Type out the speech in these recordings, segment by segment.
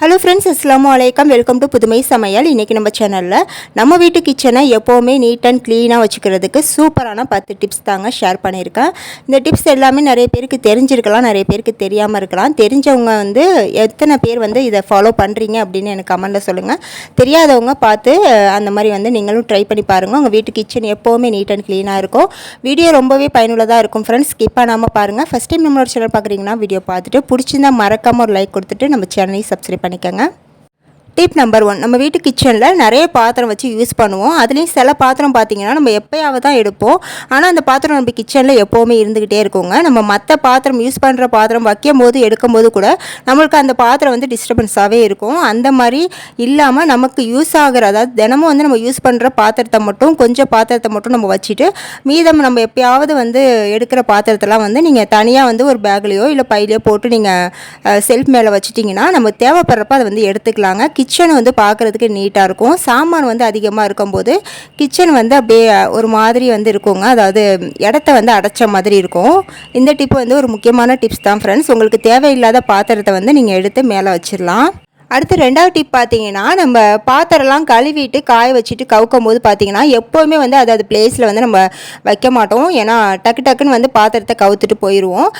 Hello friends அஸ்லாம் வலைக்கம் welcome to புதுமை சமையல் இன்றைக்கி நம்ம சேனலில் நம்ம வீட்டு கிச்சனை எப்போவுமே நீட் அண்ட் க்ளீனாக வச்சுக்கிறதுக்கு சூப்பரான பத்து டிப்ஸ் தாங்க ஷேர் பண்ணியிருக்கேன். இந்த டிப்ஸ் எல்லாமே நிறைய பேருக்கு தெரிஞ்சிருக்கலாம் நிறைய பேருக்கு தெரியாமல் இருக்கலாம். தெரிஞ்சவங்க வந்து எத்தனை பேர் வந்து இதை ஃபாலோ பண்ணுறீங்க அப்படின்னு எனக்கு கமெண்டில் சொல்லுங்கள் தெரியாதவங்க பார்த்து அந்த மாதிரி வந்து நீங்களும் ட்ரை பண்ணி பாருங்கள் உங்கள் வீட்டு கிச்சன் எப்போவுமே நீட் அண்ட் க்ளீனாக இருக்கும். வீடியோ ரொம்பவே பயனுள்ளதாக இருக்கும் ஃப்ரெண்ட்ஸ் ஸ்கிப் பண்ணாமல் பாருங்கள் ஃபஸ்ட் டைம் நம்மளோட சேனல் பார்க்குறீங்கன்னா வீடியோ பார்த்துட்டு பிடிச்சிருந்தா மறக்காமல் ஒரு லைக் கொடுத்துட்டு நம்ம சேனலையும் சப்ஸ்கிரைப் பண்ணிக்கோங்க. டிப் நம்பர் ஒன் நம்ம வீட்டு கிச்சனில் நிறைய பாத்திரம் வச்சு யூஸ் பண்ணுவோம். அதுலேயும் சில பாத்திரம் பார்த்தீங்கன்னா நம்ம எப்போயாவது தான் எடுப்போம். ஆனால் அந்த பாத்திரம் நம்ம கிச்சனில் எப்போவுமே இருந்துக்கிட்டே இருக்குங்க. நம்ம மற்ற பாத்திரம் யூஸ் பண்ணுற பாத்திரம் வைக்கும் போது எடுக்கும் போது கூட நம்மளுக்கு அந்த பாத்திரம் வந்து டிஸ்டர்பன்ஸாகவே இருக்கும். அந்த மாதிரி இல்லாமல் நமக்கு யூஸ் ஆகிற அதாவது தினமும் வந்து நம்ம யூஸ் பண்ணுற பாத்திரத்தை மட்டும் கொஞ்சம் பாத்திரத்தை மட்டும் நம்ம வச்சுட்டு மீதம் நம்ம எப்பயாவது வந்து எடுக்கிற பாத்திரத்தெல்லாம் வந்து நீங்கள் தனியாக வந்து ஒரு பேக்லேயோ இல்லை பையிலையோ போட்டு நீங்கள் செல்ஃப் மேலே வச்சுட்டிங்கன்னா நம்ம தேவைப்படுறப்ப அதை வந்து எடுத்துக்கலாங்க. கிச்சன் வந்து பார்க்குறதுக்கு நீட்டாக இருக்கும். சாமான் வந்து அதிகமாக இருக்கும்போது கிச்சன் வந்து அப்படியே ஒரு மாதிரி வந்து இருக்குங்க. அதாவது இடத்த வந்து அடைச்ச மாதிரி இருக்கும். இந்த டிப் வந்து ஒரு முக்கியமான டிப்ஸ் தான் ஃப்ரெண்ட்ஸ் உங்களுக்கு தேவையில்லாத பாத்திரத்தை வந்து நீங்கள் எடுத்து மேலே வச்சிடலாம் அடுத்து ரெண்டாவது டிப் பார்த்தீங்கன்னா நம்ம பாத்திரம்லாம் கழுவிட்டு காய வச்சுட்டு கவுக்கும் போது பார்த்தீங்கன்னா எப்போவுமே வந்து அது அது பிளேஸில் வந்து நம்ம வைக்க மாட்டோம். ஏன்னா டக்கு டக்குன்னு வந்து பாத்திரத்தை கவுத்துட்டு போயிடுவோம்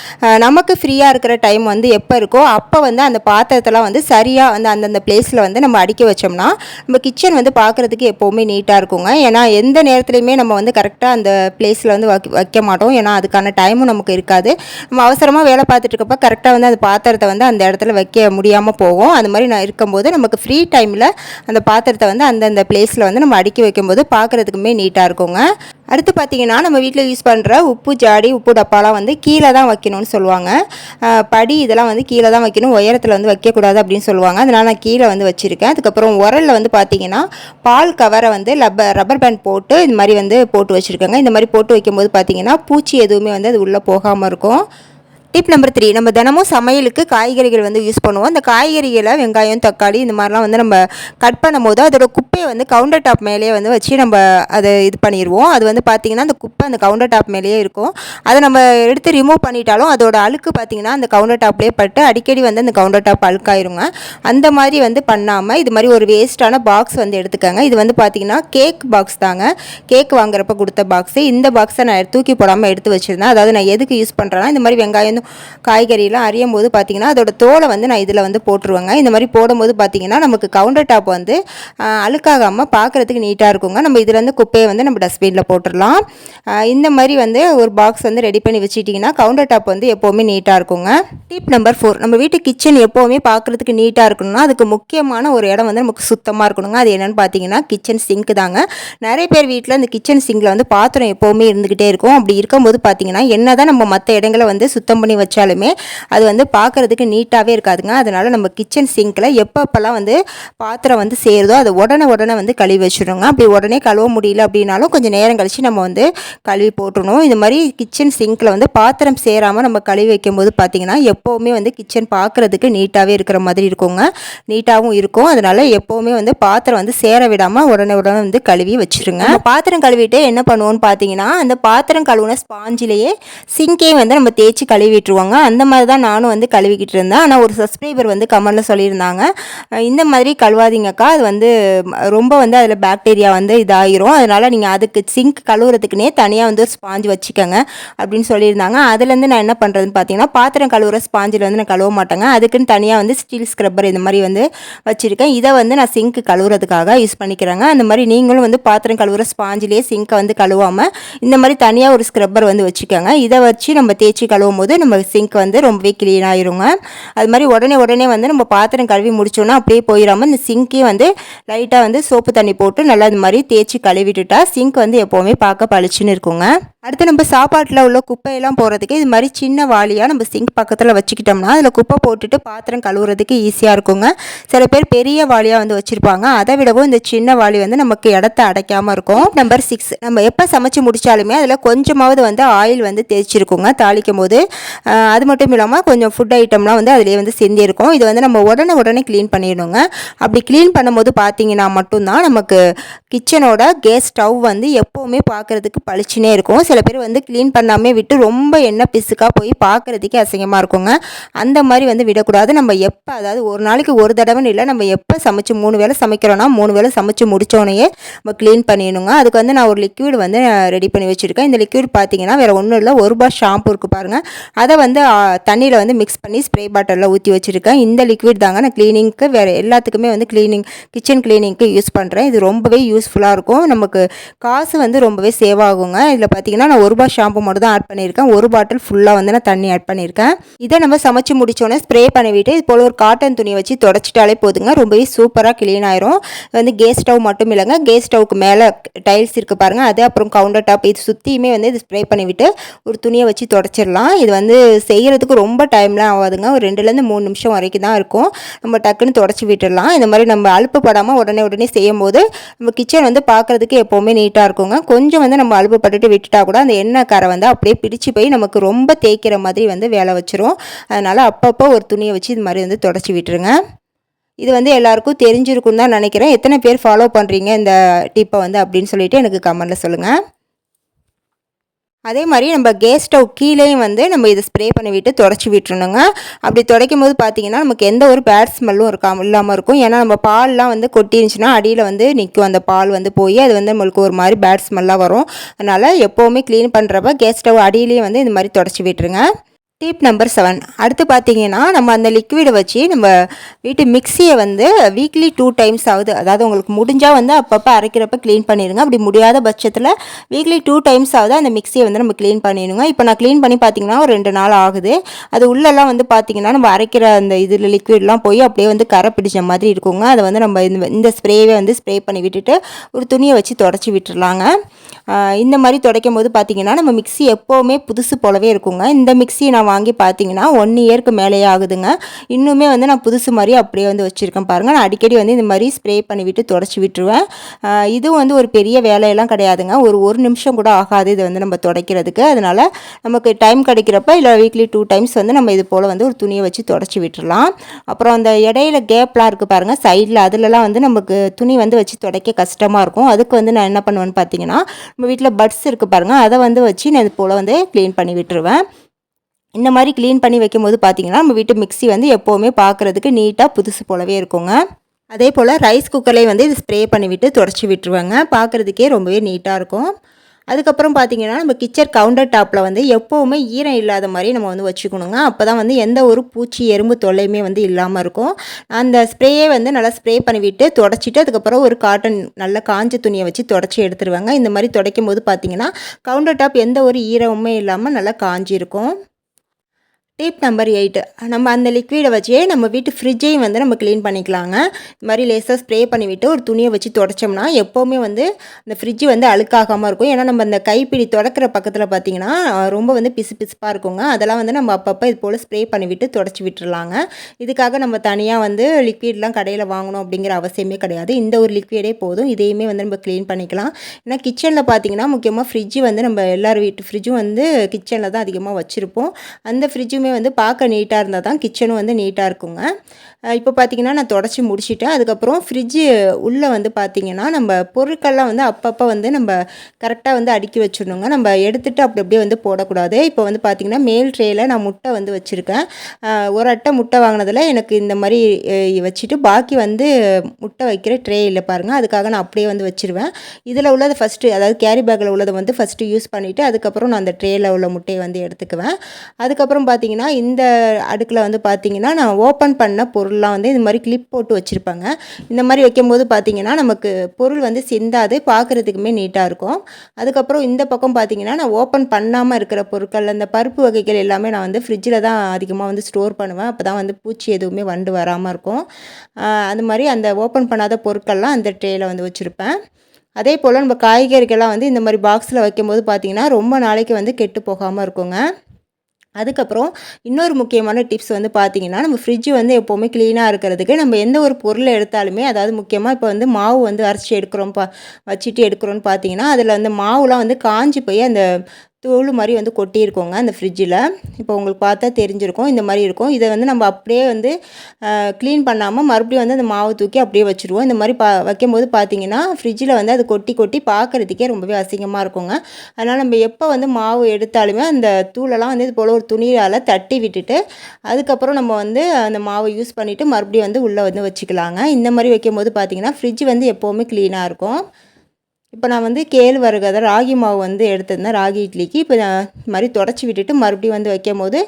நமக்கு ஃப்ரீயாக இருக்கிற டைம் வந்து எப்போ இருக்கோ அப்போ வந்து அந்த பாத்திரத்தெல்லாம் வந்து சரியாக வந்து அந்தந்த பிளேஸில் வந்து நம்ம அடுக்கி வச்சோம்னா நம்ம கிச்சன் வந்து பார்க்குறதுக்கு எப்போவுமே நீட்டாக இருக்குங்க. ஏன்னா எந்த நேரத்துலையுமே நம்ம வந்து கரெக்டாக அந்த பிளேஸில் வந்து வைக்க வைக்க மாட்டோம். ஏன்னா அதுக்கான டைமும் நமக்கு இருக்காது. நம்ம அவசரமாக வேலை பார்த்துட்டு இருக்கப்போ கரெக்டாக வந்து அந்த பாத்திரத்தை வந்து அந்த இடத்துல வைக்க முடியாமல் போகும். அது மாதிரி நான் இருக்கும்போது நமக்கு ஃப்ரீ டைமில் அந்த பாத்திரத்தை வந்து அந்தந்த பிளேஸில் வந்து நம்ம அடுக்கி வைக்கும்போது பார்க்குறதுக்குமே நீட்டாக இருக்குங்க. அடுத்து பார்த்தீங்கன்னா நம்ம வீட்டில் யூஸ் பண்ணுற உப்பு ஜாடி உப்பு டப்பாலாம் வந்து கீழே தான் வைக்கணும்னு சொல்லுவாங்க. படி இதெல்லாம் வந்து கீழே தான் வைக்கணும். உயரத்தில் வந்து வைக்கக்கூடாது அப்படின்னு சொல்லுவாங்க. அதனால் நான் கீழே வந்து வச்சுருக்கேன். அதுக்கப்புறம் உரலில் வந்து பார்த்திங்கன்னா பால் கவரை வந்து ரப்பர் ரப்பர் பேண்ட் போட்டு இந்த மாதிரி வந்து போட்டு வச்சுருக்கேங்க. இந்த மாதிரி போட்டு வைக்கும்போது பார்த்தீங்கன்னா பூச்சி எதுவுமே வந்து அது உள்ளே போகாமல் இருக்கும். டிப் நம்பர் த்ரீ நம்ம தினமும் சமையலுக்கு காய்கறிகள் வந்து யூஸ் பண்ணுவோம். அந்த காய்கறிகளை வெங்காயம் தக்காளி இந்த மாதிரிலாம் வந்து நம்ம கட் பண்ணும்போது அதோட குப்பையை வந்து கவுண்டர் டாப் மேலேயே வந்து வச்சு நம்ம அதை இது பண்ணிடுவோம் அது வந்து பார்த்திங்கன்னா அந்த குப்பை அந்த கவுண்டர் டாப் மேலேயே இருக்கும். அதை நம்ம எடுத்து ரிமூவ் பண்ணிட்டாலும் அதோட அழுக்கு பார்த்திங்கன்னா அந்த கவுண்டர் டாப்லேயே பட்டு அடிக்கடி வந்து அந்த கவுண்டர் டாப் அழுக்காயிருங்க. அந்த மாதிரி வந்து பண்ணாமல் இது மாதிரி ஒரு வேஸ்ட்டான பாக்ஸ் வந்து எடுத்துக்கோங்க. இது வந்து பார்த்திங்கன்னா கேக் பாக்ஸ் தாங்க. கேக் வாங்குறப்ப கொடுத்த பாக்ஸு இந்த பாக்ஸை நான் தூக்கி போடாமல் எடுத்து வச்சுருந்தேன். அதாவது நான் எதுக்கு யூஸ் பண்ணுறேன்னா இந்த மாதிரி வெங்காயம் காய்கறியெல்லாம் அறியும் போது பார்த்திங்கன்னா அதோட தோலை வந்து நான் இதில் வந்து போட்டுருவேங்க. இந்த மாதிரி போடும்போது பார்த்திங்கன்னா நமக்கு கவுண்டர் டாப் வந்து அழுக்காகாமல் பார்க்குறதுக்கு நீட்டாக இருக்குங்க. நம்ம இதில் வந்து குப்பையை வந்து நம்ம டஸ்ட்பினில் போட்டுடலாம். இந்த மாதிரி வந்து ஒரு பாக்ஸ் வந்து ரெடி பண்ணி வச்சுட்டிங்கன்னா கவுண்டர் டாப் வந்து எப்போவுமே நீட்டாக இருக்குங்க. டிப் நம்பர் ஃபோர் நம்ம வீட்டு கிச்சன் எப்போவுமே பார்க்குறதுக்கு நீட்டாக இருக்கணும்னா அதுக்கு முக்கியமான ஒரு இடம் வந்து நமக்கு சுத்தமாக இருக்கணுங்க. அது என்னென்னு பார்த்தீங்கன்னா கிச்சன் சிங்க் தாங்க. நிறைய பேர் வீட்டில் இந்த கிச்சன் சிங்கில் வந்து பாத்திரம் எப்போவுமே இருந்துக்கிட்டே இருக்கும். அப்படி இருக்கும்போது பார்த்தீங்கன்னா என்ன தான் நம்ம மற்ற இடங்களை வந்து சுத்தம் பண்ணி வச்சாலுமே அது வந்து பார்க்குறதுக்கு நீட்டாகவே இருக்காதுங்க. அதனால் நம்ம கிச்சன் சிங்கில் எப்பப்பெல்லாம் வந்து பாத்திரம் வந்து சேருதோ அதை உடனே உடனே வந்து கழுவி வச்சிடுங்க அப்படி உடனே கழுவ முடியல அப்படின்னாலும் கொஞ்சம் நேரம் கழித்து நம்ம வந்து கழுவி போட்டுடணும். இது மாதிரி கிச்சன் சிங்கில் வந்து பாத்திரம் சேராமல் நம்ம கழுவி வைக்கும்போது பார்த்திங்கன்னா எப்போவுமே வந்து கிச்சன் பார்க்குறதுக்கு நீட்டாகவே இருக்கிற மாதிரி இருக்குங்க. நீட்டாகவும் இருக்கும். அதனால் எப்போவுமே வந்து பாத்திரம் வந்து சேர விடாமல் உடனே உடனே வந்து கழுவி வச்சுருங்க. பாத்திரம் கழுவிட்டு என்ன பண்ணுவோம்னு பார்த்தீங்கன்னா அந்த பாத்திரம் கழுவுன ஸ்பாஞ்சிலேயே சிங்கே வந்து நம்ம தேய்ச்சி கழுவி விட்டுருவாங்க. அந்த மாதிரி தான் நானும் வந்து கழுவிக்கிட்டு இருந்தேன். ஆனால் ஒரு சப்ஸ்கிரைபர் வந்து கமெண்டில் சொல்லியிருந்தாங்க. இந்த மாதிரி கழுவாதீங்கக்கா. அது வந்து ரொம்ப வந்து அதில் பாக்டீரியா வந்து இதாகிரும் அதனால் நீங்கள் அதுக்கு சிங்க் கழுவுறதுக்குனே தனியாக வந்து ஒரு ஸ்பாஞ்சு வச்சுக்கோங்க அப்படின்னு சொல்லியிருந்தாங்க. அதுலேருந்து நான் என்ன பண்ணுறதுன்னு பார்த்தீங்கன்னா பாத்திரம் கழுவுற ஸ்பாஞ்சில் வந்து நான் கழுவ மாட்டேங்க. அதுக்குன்னு தனியாக வந்து ஸ்டீல் ஸ்க்ரப்பர் இந்த மாதிரி வந்து வச்சுருக்கேன். இதை வந்து நான் சிங்க் கழுவுறதுக்காக யூஸ் பண்ணிக்கிறேங்க. அந்த மாதிரி நீங்களும் வந்து பாத்திரம் கழுவுற ஸ்பாஞ்சிலேயே சிங்கை வந்து கழுவாமல் இந்த மாதிரி தனியாக ஒரு ஸ்க்ரப்பர் வந்து வச்சுக்கோங்க. இதை வச்சு நம்ம தேய்ச்சி கழுவும் போது நம்ம நம்ம சிங்க் வந்து ரொம்பவே க்ளீன் ஆயிருங்க. அது மாதிரி உடனே உடனே வந்து நம்ம பாத்திரம் கழுவி முடிச்சோன்னா அப்படியே போயிடாமல் இந்த சிங்க்கே வந்து லைட்டாக வந்து சோப்பு தண்ணி போட்டு நல்லா அது மாதிரி தேய்ச்சி கழுவிட்டுட்டா சிங்க் வந்து எப்போவுமே பார்க்க பளிச்சுன்னு இருக்குங்க. அடுத்து நம்ம சாப்பாட்டில் உள்ள குப்பையெல்லாம் போகிறதுக்கு இது மாதிரி சின்ன வாளியாக நம்ம சிங்க் பக்கத்தில் வச்சுக்கிட்டோம்னா அதில் குப்பை போட்டுட்டு பாத்திரம் கழுவுறதுக்கு ஈஸியாக இருக்குங்க. சில பேர் பெரிய வாளியாக வந்து வச்சுருப்பாங்க. அதை விடவும் இந்த சின்ன வாளி வந்து நமக்கு இடத்த அடைக்காமல் இருக்கும். நம்பர் சிக்ஸ் நம்ம எப்போ சமைச்சு முடித்தாலுமே அதில் கொஞ்சமாவது வந்து ஆயில் வந்து தேய்ச்சிருக்குங்க தாளிக்கும் போது அது மட்டும் இல்லாமல் கொஞ்சம் ஃபுட் ஐட்டம்லாம் வந்து அதிலே வந்து சிந்தியிருக்கும் இது வந்து நம்ம உடனே உடனே க்ளீன் பண்ணிடணுங்க. அப்படி க்ளீன் பண்ணும்போது பார்த்தீங்கன்னா மட்டும்தான் நமக்கு கிச்சனோட கேஸ் ஸ்டவ் வந்து எப்போவுமே பார்க்குறதுக்கு பளிச்சுனே இருக்கும். சில பேர் வந்து க்ளீன் பண்ணாமே விட்டு ரொம்ப எண்ணெய் பிசுக்காக போய் பார்க்குறதுக்கே அசிங்கமாக இருக்குங்க. அந்த மாதிரி வந்து விடக்கூடாது. நம்ம எப்போ அதாவது ஒரு நாளைக்கு ஒரு தடவைன்னு இல்லை நம்ம எப்போ சமைச்சு மூணு வேளை சமைக்கிறோன்னா மூணு வேளை சமைச்சு முடித்தோடனே நம்ம க்ளீன் பண்ணிடணுங்க. அதுக்கு வந்து நான் ஒரு லிக்விட் வந்து ரெடி பண்ணி வச்சுருக்கேன். இந்த லிக்விட் பார்த்தீங்கன்னா வேறு ஒன்றும் இல்லை ஒரு ரூபா ஷாம்பு இருக்குது பாருங்கள் அதை வந்து தண்ணியில் வந்து மிக்ஸ் பண்ணி ஸ்ப்ரே பாட்டிலில் ஊற்றி வச்சுருக்கேன். இந்த லிக்விட் தாங்க நான் க்ளீனிங்க்கு வேறு எல்லாத்துக்குமே வந்து க்ளீனிங் கிச்சன் க்ளீனிங்க்கு யூஸ் பண்ணுறேன் இது ரொம்பவே யூஸ் யூஸ்ஃபுல்லாக இருக்கும். நமக்கு காசு வந்து ரொம்பவே சேவ் ஆகுங்க. இதில் பார்த்தீங்கன்னா நான் ஒரு ரூபா ஷாம்பு மட்டும் தான் ஆட் பண்ணியிருக்கேன். ஒரு பாட்டில் ஃபுல்லாக வந்து நான் தண்ணி ஆட் பண்ணியிருக்கேன். இதை நம்ம சமைச்சு முடிச்சோன்னே ஸ்ப்ரே பண்ணிவிட்டு இது போல் ஒரு காட்டன் துணியை வச்சு தொடச்சிட்டாலே போதுங்க. ரொம்பவே சூப்பராக க்ளீன் ஆயிரும். வந்து கேஸ் ஸ்டவ் மட்டும் இல்லைங்க. கேஸ் ஸ்டவ்க்கு மேலே டைல்ஸ் இருக்குது பாருங்கள் அது அப்புறம் கவுண்டர் டாப் இது சுற்றியுமே வந்து இது ஸ்ப்ரே பண்ணிவிட்டு ஒரு துணியை வச்சு தொடச்சிடலாம். இது வந்து செய்கிறதுக்கு ரொம்ப டைம்லாம் ஆகாதுங்க. ஒரு ரெண்டுலேருந்து மூணு நிமிஷம் வரைக்கும் தான் இருக்கும். நம்ம டக்குன்னு தொடச்சி விட்டுடலாம். இந்த மாதிரி நம்ம அலுப்பு படாமல் உடனே உடனே செய்யும் போது நம்ம கிச்சன் வந்து பார்க்குறதுக்கு எப்போவுமே நீட்டாக இருக்குங்க. கொஞ்சம் வந்து நம்ம அலுப்பு பட்டுட்டு விட்டுட்டா கூட அந்த எண்ணெய் கரை வந்து அப்படியே பிடிச்சி போய் நமக்கு ரொம்ப தேய்க்கிற மாதிரி வந்து வேலை வச்சிரும். அதனால் அப்பப்போ ஒரு துணியை வச்சு இது மாதிரி வந்து தொடச்சி விட்டுருங்க. இது வந்து எல்லாருக்கும் தெரிஞ்சிருக்குன்னு தான் நினைக்கிறேன். எத்தனை பேர் ஃபாலோ பண்ணுறீங்க இந்த டிப்பை வந்து அப்படின்னு சொல்லிட்டு எனக்கு கமெண்டில் சொல்லுங்கள் அதே மாதிரி நம்ம கேஸ் ஸ்டவ் கீழேயும் வந்து நம்ம இதை ஸ்ப்ரே பண்ணி விட்டு தொடச்சி விட்டுருணுங்க அப்படி துடைக்கும் போது பார்த்தீங்கன்னா நமக்கு எந்த ஒரு பேட் ஸ்மெல்லும் இருக்காம இல்லாமல் இருக்கும். ஏன்னா நம்ம பால்லாம் வந்து கொட்டிருந்துச்சுன்னா அடியில் வந்து நிற்கும் அந்த பால் வந்து போய் அது வந்து நம்மளுக்கு ஒரு மாதிரி பேட் ஸ்மெல்லாக வரும். அதனால் எப்போவுமே க்ளீன் பண்ணுறப்ப கேஸ் ஸ்டவ் அடியிலேயே வந்து இந்த மாதிரி தொடச்சி விட்டுருங்க. டிப் நம்பர் செவன் அடுத்து பார்த்தீங்கன்னா நம்ம அந்த லிக்விடை வச்சு நம்ம வீட்டு மிக்சியை வந்து வீக்லி டூ டைம்ஸ் ஆகுது. அதாவது உங்களுக்கு முடிஞ்சால் வந்து அப்பப்போ அரைக்கிறப்ப க்ளீன் பண்ணிடுங்க அப்படி முடியாத பட்சத்தில் வீக்லி டூ டைம்ஸ் ஆகுது. அந்த மிக்சியை வந்து நம்ம க்ளீன் பண்ணிடுங்க. இப்போ நான் க்ளீன் பண்ணி பார்த்தீங்கன்னா ஒரு ரெண்டு நாள் ஆகுது. அது உள்ளெல்லாம் வந்து பார்த்தீங்கன்னா நம்ம அரைக்கிற அந்த இதில் லிக்விட்லாம் போய் அப்படியே வந்து கரை பிடிச்ச மாதிரி இருக்குங்க. அதை வந்து நம்ம இந்த இந்த ஸ்ப்ரேவே வந்து ஸ்ப்ரே பண்ணி விட்டுட்டு ஒரு துணியை வச்சு தொடச்சி விட்டுடலாங்க இந்த மாதிரி துடைக்கும் போது பார்த்தீங்கன்னா நம்ம மிக்சி எப்போவுமே புதுசு போலவே இருக்குங்க. இந்த மிக்சியை நான் வாங்கி பார்த்தீங்கன்னா ஒன் இயர்க்கு மேலேயே ஆகுதுங்க. இன்னுமே வந்து நான் புதுசு மாதிரி அப்படியே வந்து வச்சுருக்கேன் பாருங்கள் நான் அடிக்கடி வந்து இந்த மாதிரி ஸ்ப்ரே பண்ணி விட்டு தொடச்சி விட்டுருவேன். இதுவும் வந்து ஒரு பெரிய வேலையெல்லாம் கிடையாதுங்க. ஒரு ஒரு நிமிஷம் கூட ஆகாது இது வந்து நம்ம துடைக்கிறதுக்கு. அதனால் நமக்கு டைம் கிடைக்கிறப்ப இல்லை வீக்லி டூ டைம்ஸ் வந்து நம்ம இது போல் வந்து ஒரு துணியை வச்சு தொடச்சி விட்டுடலாம் அப்புறம் அந்த இடையில கேப்லாம் இருக்குது பாருங்கள் சைடில் அதிலலாம் வந்து நமக்கு துணி வந்து வச்சு துடைக்க கஷ்டமாக இருக்கும். அதுக்கு வந்து நான் என்ன பண்ணுவேன்னு பார்த்தீங்கன்னா நம்ம வீட்டில் பட்ஸ் இருக்குது பாருங்கள் அதை வந்து வச்சு நான் இது போல் வந்து க்ளீன் பண்ணி விட்டுருவேன். இந்த மாதிரி க்ளீன் பண்ணி வைக்கும்போது பார்த்திங்கன்னா நம்ம வீட்டு மிக்சி வந்து எப்போவுமே பார்க்குறதுக்கு நீட்டாக புதுசு போலவே இருக்குங்க. அதே போல் ரைஸ் குக்கர்லேயும் வந்து இது ஸ்ப்ரே பண்ணிவிட்டு தொடச்சி விட்டுருவாங்க. பார்க்குறதுக்கே ரொம்பவே நீட்டாக இருக்கும். அதுக்கப்புறம் பார்த்தீங்கன்னா நம்ம கிச்சன் கவுண்டர் டாப்பில் வந்து எப்போவுமே ஈரம் இல்லாத மாதிரி நம்ம வந்து வச்சுக்கணுங்க. அப்போ தான் வந்து எந்த ஒரு பூச்சி எறும்பு தொல்லையுமே வந்து இல்லாமல் இருக்கும். அந்த ஸ்ப்ரேயே வந்து நல்லா ஸ்ப்ரே பண்ணிவிட்டு தொடச்சிட்டு அதுக்கப்புறம் ஒரு காட்டன் நல்ல காஞ்ச துணியை வச்சு தொடச்சி எடுத்துருவாங்க. இந்த மாதிரி துடைக்கும் போது பார்த்தீங்கன்னா கவுண்டர் டாப் எந்த ஒரு ஈரமுமே இல்லாமல் நல்லா காஞ்சி இருக்கும் டிப் நம்பர் எயிட்டு நம்ம அந்த லிக்விடை வச்சே நம்ம வீட்டு ஃப்ரிட்ஜையும் வந்து நம்ம க்ளீன் பண்ணிக்கலாங்க. இது மாதிரி லேசாக ஸ்ப்ரே பண்ணிவிட்டு ஒரு துணியை வச்சு தொடச்சோம்னா எப்போவுமே வந்து அந்த ஃப்ரிட்ஜ் வந்து அழுக்காகாமல் இருக்கும். ஏன்னா நம்ம அந்த கைப்பிடி தொடக்கிற பக்கத்தில் பார்த்திங்கன்னா ரொம்ப வந்து பிசு பிசுப்பாக இருக்குங்க. அதெல்லாம் வந்து நம்ம அப்பப்போ இது போல் ஸ்ப்ரே பண்ணிவிட்டு தொடச்சி விட்டுருலாங்க இதுக்காக நம்ம தனியாக வந்து லிக்விட்லாம் கடையில் வாங்கணும் அப்படிங்கிற அவசியமே கிடையாது. இந்த ஒரு லிக்விடே போதும். இதையுமே வந்து நம்ம க்ளீன் பண்ணிக்கலாம். ஏன்னா கிச்சனில் பார்த்திங்கன்னா முக்கியமாக ஃப்ரிட்ஜ் வந்து நம்ம எல்லார் வீட்டு ஃப்ரிட்ஜும் வந்து கிச்சனில் தான் அதிகமாக வச்சுருப்போம். அந்த ஃப்ரிட்ஜுமே வந்து பார்க்க நீட்டாக இருந்தால் தான் கிச்சனும் வந்து நீட்டாக இருக்குங்க. இப்போ பார்த்திங்கன்னா நான் தொடச்சி முடிச்சுட்டேன். அதுக்கப்புறம் ஃப்ரிட்ஜு உள்ளே வந்து பார்த்திங்கன்னா நம்ம பொருட்கள்லாம் வந்து அப்பப்போ வந்து நம்ம கரெக்டாக வந்து அடுக்கி வச்சிடணுங்க. நம்ம எடுத்துகிட்டு அப்படி அப்படியே வந்து போடக்கூடாது. இப்போ வந்து பார்த்திங்கன்னா மேல் ட்ரேயில் நான் முட்டை வந்து வச்சுருக்கேன். ஒரு அட்டை முட்டை வாங்கினதில் எனக்கு இந்த மாதிரி வச்சுட்டு பாக்கி வந்து முட்டை வைக்கிற ட்ரே இல்லை பாருங்கள் அதுக்காக நான் அப்படியே வந்து வச்சுருவேன். இதில் உள்ளதை ஃபஸ்ட்டு அதாவது கேரி பேக்கில் உள்ளதை வந்து ஃபஸ்ட்டு யூஸ் பண்ணிவிட்டு அதுக்கப்புறம் நான் அந்த ட்ரேயில் உள்ள முட்டையை வந்து எடுத்துக்குவேன். அதுக்கப்புறம் பார்த்திங்கன்னா இந்த அடுக்கில் வந்து பார்த்திங்கன்னா நான் ஓப்பன் பண்ண பொருள் பொருள்லாம் வந்து இந்த மாதிரி கிளிப் போட்டு வச்சுருப்பாங்க. இந்த மாதிரி வைக்கும்போது பார்த்திங்கன்னா நமக்கு பொருள் வந்து சிந்தாது பார்க்குறதுக்குமே நீட்டாக இருக்கும். அதுக்கப்புறம் இந்த பக்கம் பார்த்திங்கன்னா நான் ஓப்பன் பண்ணாமல் இருக்கிற பொருட்கள் அந்த பருப்பு வகைகள் எல்லாமே நான் வந்து ஃப்ரிட்ஜில் தான் அதிகமாக வந்து ஸ்டோர் பண்ணுவேன். அப்போ தான் வந்து பூச்சி எதுவுமே வண்டு வராமல் இருக்கும். அது மாதிரி அந்த ஓப்பன் பண்ணாத பொருட்கள்லாம் அந்த ட்ரேயில் வந்து வச்சுருப்பேன். அதே போல் நம்ம காய்கறிகள்லாம் வந்து இந்த மாதிரி பாக்ஸில் வைக்கும்போது பார்த்திங்கன்னா ரொம்ப நாளைக்கு வந்து கெட்டு போகாமல் இருக்குங்க. அதுக்கப்புறம் இன்னொரு முக்கியமான டிப்ஸ் வந்து பார்த்திங்கன்னா நம்ம ஃப்ரிட்ஜு வந்து எப்போவுமே க்ளீனாக இருக்கிறதுக்கு நம்ம எந்த ஒரு பொருளை எடுத்தாலுமே அதாவது முக்கியமாக இப்போ வந்து மாவு வந்து அரைச்சி எடுக்கிறோம் பா வச்சுட்டு எடுக்கிறோன்னு பார்த்தீங்கன்னா அதில் வந்து மாவுலாம் வந்து காஞ்சி போய் அந்த தூள் மாதிரி வந்து கொட்டியிருக்கோங்க அந்த ஃப்ரிட்ஜில் இப்போ உங்களுக்கு பார்த்தா தெரிஞ்சிருக்கும். இந்த மாதிரி இருக்கும். இதை வந்து நம்ம அப்படியே வந்து க்ளீன் பண்ணாமல் மறுபடியும் வந்து அந்த மாவு தூக்கி அப்படியே வச்சுருவோம். இந்த மாதிரி பா வைக்கும்போது பார்த்தீங்கன்னா ஃப்ரிட்ஜில் வந்து அது கொட்டி கொட்டி பார்க்குறதுக்கே ரொம்பவே அசிங்கமாக இருக்குங்க. அதனால் நம்ம எப்போ வந்து மாவு எடுத்தாலுமே அந்த தூளெல்லாம் வந்து இது போல் ஒரு துணியால் தட்டி விட்டுட்டு அதுக்கப்புறம் நம்ம வந்து அந்த மாவை யூஸ் பண்ணிவிட்டு மறுபடியும் வந்து உள்ளே வந்து வச்சுக்கலாங்க. இந்த மாதிரி வைக்கும்போது பார்த்திங்கன்னா ஃப்ரிட்ஜ் வந்து எப்போவுமே க்ளீனாக இருக்கும். இப்போ நான் வந்து கேழ்வரகு அதை ராகி மாவு வந்து எடுத்திருந்தேன் ராகி இட்லிக்கு. இப்போ நான் இது மாதிரி தொடச்சி விட்டுட்டு மறுபடியும் வந்து வைக்கும் போது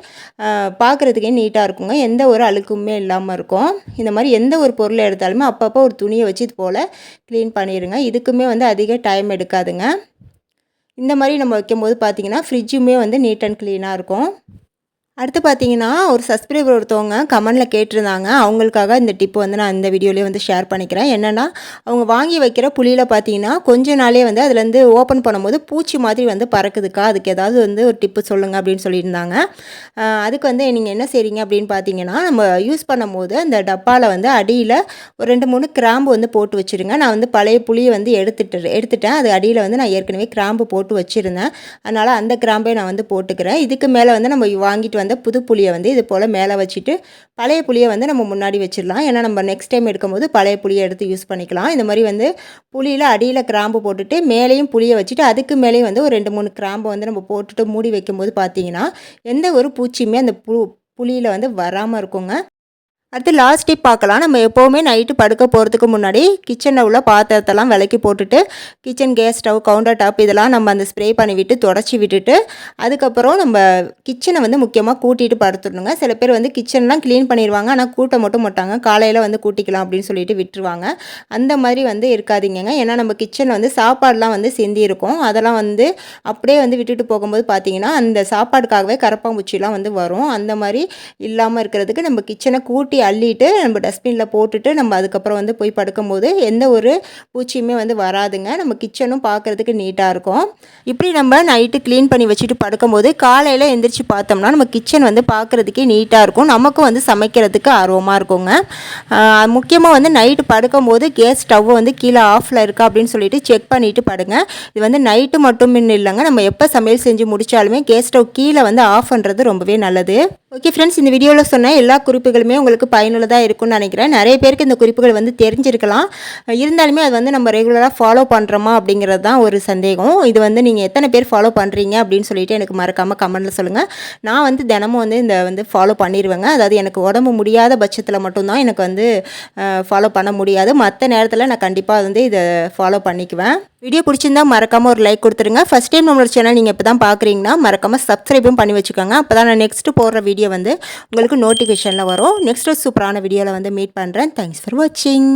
பார்க்குறதுக்கே நீட்டாக இருக்குங்க. எந்த ஒரு அழுக்குமே இல்லாமல் இருக்கும். இந்த மாதிரி எந்த ஒரு பொருளை எடுத்தாலுமே அப்பப்போ ஒரு துணியை வச்சு இது போல் க்ளீன் பண்ணிடுங்க இதுக்குமே வந்து அதிக டைம் எடுக்காதுங்க. இந்த மாதிரி நம்ம வைக்கும்போது பார்த்திங்கன்னா ஃப்ரிட்ஜுமே வந்து நீட் அண்ட் க்ளீனாக இருக்கும். அடுத்து பார்த்தீங்கன்னா ஒரு சப்ஸ்கிரைபர் ஒருத்தவங்க கமெண்டில் கேட்டிருந்தாங்க. அவங்களுக்காக இந்த டிப்பு வந்து நான் இந்த வீடியோலேயே வந்து ஷேர் பண்ணிக்கிறேன். என்னென்னா அவங்க வாங்கி வைக்கிற புளியில் பார்த்தீங்கன்னா கொஞ்ச நாளே வந்து அதுலேருந்து ஓப்பன் பண்ணும்போது பூச்சி மாதிரி வந்து பறக்குதுக்கா? அதுக்கு ஏதாவது வந்து ஒரு டிப்பு சொல்லுங்கள் அப்படின்னு சொல்லியிருந்தாங்க. அதுக்கு வந்து நீங்கள் என்ன செய்கிறீங்க அப்படின்னு பார்த்தீங்கன்னா நம்ம யூஸ் பண்ணும்போது அந்த டப்பாவில் வந்து அடியில் ஒரு ரெண்டு மூணு கிராம்பு வந்து போட்டு வச்சுருங்க. நான் வந்து பழைய புளியை வந்து எடுத்துட்டு எடுத்துட்டேன். அது அடியில் வந்து நான் ஏற்கனவே கிராம்பு போட்டு வச்சுருந்தேன். அதனால் அந்த கிராம்பை நான் வந்து போட்டுக்கிறேன். இதுக்கு மேலே வந்து நம்ம வாங்கிட்டு வந்து புது புளியை வந்து இது போல் மேலே வச்சுட்டு பழைய புளியை வந்து நம்ம முன்னாடி வச்சிடலாம். ஏன்னா நம்ம நெக்ஸ்ட் டைம் எடுக்கும்போது பழைய புளியை எடுத்து யூஸ் பண்ணிக்கலாம். இந்த மாதிரி வந்து புளியில் அடியில் கிராம்பு போட்டுட்டு மேலேயும் புளியை வச்சுட்டு அதுக்கு மேலேயும் வந்து ஒரு ரெண்டு மூணு கிராம்பு வந்து நம்ம போட்டுட்டு மூடி வைக்கும்போது பார்த்தீங்கன்னா எந்த ஒரு பூச்சியுமே அந்த பு புளியில் வந்து வராமல் இருக்குங்க. அடுத்து லாஸ்ட் டிப் பார்க்கலாம். நம்ம எப்போவுமே நைட்டு படுக்க போகிறதுக்கு முன்னாடி கிச்சனில் உள்ள பாத்திரத்தெல்லாம் விலக்கி போட்டுட்டு kitchen gas stove counter top இதெல்லாம் நம்ம அந்த ஸ்ப்ரே பண்ணி விட்டு தொடச்சி விட்டுட்டு அதுக்கப்புறம் நம்ம கிச்சனை வந்து முக்கியமாக கூட்டிட்டு படுத்துடணுங்க. சில பேர் வந்து கிச்சன்லாம் க்ளீன் பண்ணிடுவாங்க ஆனால் கூட்ட மட்டும் மாட்டாங்க. காலையில் வந்து கூட்டிக்கலாம் அப்படின்னு சொல்லிட்டு விட்டுருவாங்க. அந்த மாதிரி வந்து இருக்காதீங்கங்க. ஏன்னா நம்ம கிச்சனில் வந்து சாப்பாடுலாம் வந்து சிந்தி இருக்கும் அதெல்லாம் வந்து அப்படியே வந்து விட்டுட்டு போகும்போது பார்த்தீங்கன்னா அந்த சாப்பாடுக்காகவே கரப்பாம்பூச்சிலாம் வந்து வரும். அந்த மாதிரி இல்லாமல் இருக்கிறதுக்கு நம்ம கிச்சனை கூட்டி அள்ளிட்டு நம்ம டஸ்ட்பினில் போட்டுட்டு நம்ம அதுக்கப்புறம் வந்து போய் படுக்கும்போது எந்த ஒரு பூச்சியுமே வந்து வராதுங்க. நம்ம கிச்சனும் பார்க்குறதுக்கு நீட்டாக இருக்கும். இப்படி நம்ம நைட்டு க்ளீன் பண்ணி வச்சுட்டு படுக்கும்போது காலையில் எந்திரிச்சு பார்த்தோம்னா நம்ம கிச்சன் வந்து பார்க்குறதுக்கே நீட்டாக இருக்கும். நமக்கும் வந்து சமைக்கிறதுக்கு ஆர்வமாக இருக்குங்க. முக்கியமாக வந்து நைட்டு படுக்கும்போது கேஸ் ஸ்டவ் வந்து கீழே ஆஃபில் இருக்கா அப்படின்னு சொல்லிட்டு செக் பண்ணிவிட்டு படுங்க. இது வந்து நைட்டு மட்டும் இல்லைங்க. நம்ம எப்போ சமையல் செஞ்சு முடித்தாலுமே கேஸ் ஸ்டவ் கீழே வந்து ஆஃப் பண்ணுறது ரொம்பவே நல்லது. ஓகே ஃப்ரெண்ட்ஸ் இந்த வீடியோவில் சொன்ன எல்லா குறிப்புகளுமே உங்களுக்கு பயனுள்ளதாக இருக்கும்னு நினைக்கிறேன். நிறைய பேருக்கு இந்த குறிப்புகள் வந்து தெரிஞ்சிருக்கலாம். இருந்தாலுமே அது வந்து நம்ம ரெகுலராக ஃபாலோ பண்ணுறோமா அப்படிங்கிறது தான் ஒரு சந்தேகம். இது வந்து நீங்கள் எத்தனை பேர் ஃபாலோ பண்ணுறீங்க அப்படின்னு சொல்லிட்டு எனக்கு மறக்காமல் கமெண்ட்டில் சொல்லுங்கள் நான் வந்து தினமும் வந்து இந்த வந்து ஃபாலோ பண்ணிடுவேங்க அதாவது எனக்கு உடம்பு முடியாத பட்சத்தில் மட்டும்தான் எனக்கு வந்து ஃபாலோ பண்ண முடியாது. மற்ற நேரத்தில் நான் கண்டிப்பாக வந்து இதை ஃபாலோ பண்ணிக்குவேன். வீடியோ பிடிச்சிருந்தா மறக்காமல் ஒரு லைக் கொடுத்துருங்க. ஃபஸ்ட் டைம் நம்மளோட சேனல் நீங்கள் இப்போ தான் பார்க்குறீங்கன்னா மறக்காமல் சப்ஸ்கிரைபும் பண்ணி வச்சுக்கோங்க. அப்போ தான் நான் நெக்ஸ்ட்டு போடுற வீடியோ வந்து உங்களுக்கு நோட்டிஃபிகேஷனில் வரும். நெக்ஸ்ட்டு சூப்பரான வீடியோவில் வந்து மீட் பண்ணுறேன் தேங்க்ஸ் ஃபார் வாட்சிங்